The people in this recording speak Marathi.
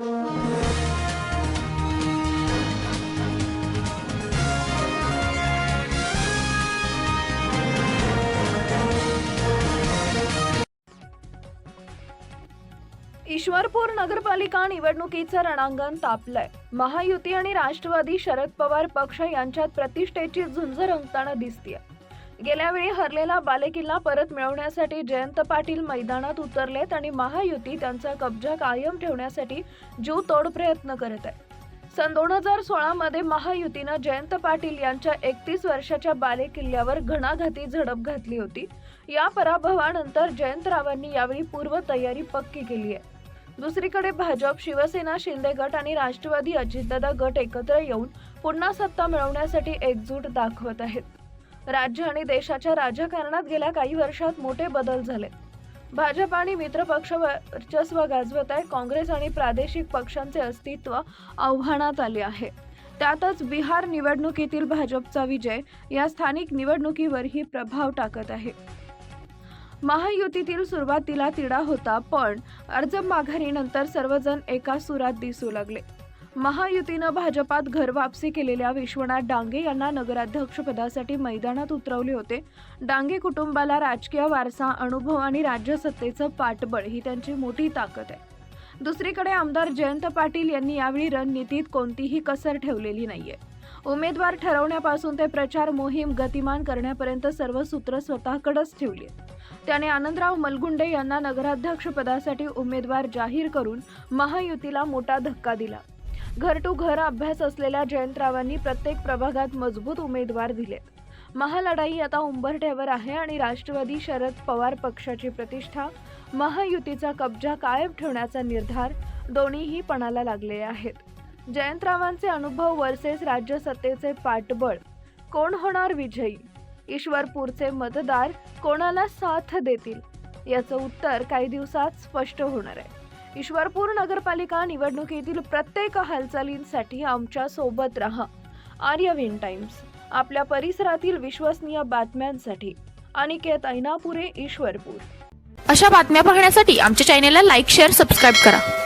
ईश्वरपूर नगरपालिका निवडणुकीचं रणांगण तापलंय. महायुती आणि राष्ट्रवादी शरद पवार पक्ष यांच्यात प्रतिष्ठेची झुंज रंगताना दिसतीये. गेल्या वेळी हरलेला बालेकिल्ला परत मिळवण्यासाठी जयंत पाटील मैदानात उतरलेत आणि महायुती त्यांचा कब्जा कायम ठेवण्यासाठी जीव तोड प्रयत्न करत आहे. सन दोन हजार सोळामध्ये महायुतीनं जयंत पाटील यांच्या एकतीस वर्षाच्या बालेकिल्ल्यावर घणाघाती झडप घातली होती. या पराभवानंतर जयंतरावांनी यावेळी पूर्वतयारी पक्की केली आहे. दुसरीकडे भाजप शिवसेना शिंदे गट आणि राष्ट्रवादी अजितदादा गट एकत्र येऊन पुन्हा सत्ता मिळवण्यासाठी एकजूट दाखवत आहेत. राज्य आणि देशाच्या राजकारणात गेल्या काही वर्षात मोठे बदल झाले. भाजप आणि मित्रपक्ष वर्चस्व गाजवत आहे. काँग्रेस आणि प्रादेशिक पक्षांचे अस्तित्व आव्हानात आले आहे. त्यातच बिहार निवडणुकीतील भाजपचा विजय या स्थानिक निवडणुकीवरही प्रभाव टाकत आहे. महायुतीतील सुरुवातीला तिढा होता पण अर्ज माघारीनंतर सर्वजण एका सुरात दिसू लागले. महायुतीनं भाजपात घर वापसी केलेल्या विश्वनाथ डांगे यांना नगराध्यक्षपदासाठी मैदानात उतरवले होते. डांगे कुटुंबाला राजकीय वारसा अनुभव आणि राज्यसत्तेचं पाठबळ ही त्यांची मोठी ताकद आहे. दुसरीकडे आमदार जयंत पाटील यांनी यावेळी रणनीतीत कोणतीही कसर ठेवलेली नाहीये. उमेदवार ठरवण्यापासून ते प्रचार मोहीम गतिमान करण्यापर्यंत सर्व सूत्र स्वतःकडेच ठेवली त्याने आनंदराव मलगुंडे यांना नगराध्यक्षपदासाठी उमेदवार जाहीर करून महायुतीला मोठा धक्का दिला. घर टू घर अभ्यास असलेल्या जयंतरावांनी प्रत्येक प्रभागात मजबूत उमेदवार दिलेत महालढाई आता उंबरठ्यावर आहे आणि राष्ट्रवादी शरद पवार पक्षाची प्रतिष्ठा महायुतीचा कब्जा कायम ठेवण्याचा निर्धार दोन्हीही पणाला लागले आहेत. जयंतरावांचे अनुभव वर्सेस राज्यसत्तेचे पाठबळ. कोण होणार विजयी? ईश्वरपूरचे मतदार कोणाला साथ देतील? याचं उत्तर काही दिवसात स्पष्ट होणार आहे. ईश्वरपूर नगरपालिका निवडणुकीतील प्रत्येक हालचालींसाठी आमच्यासोबत राहा. आर्यविन टाइम्स आपल्या परिसरातील विश्वसनीय बातम्यांसाठी अनिकेत ऐनापुरे ईश्वरपूर. अशा बातम्या पाहण्यासाठी आमच्या चॅनेलला लाईक शेअर सबस्क्राईब करा.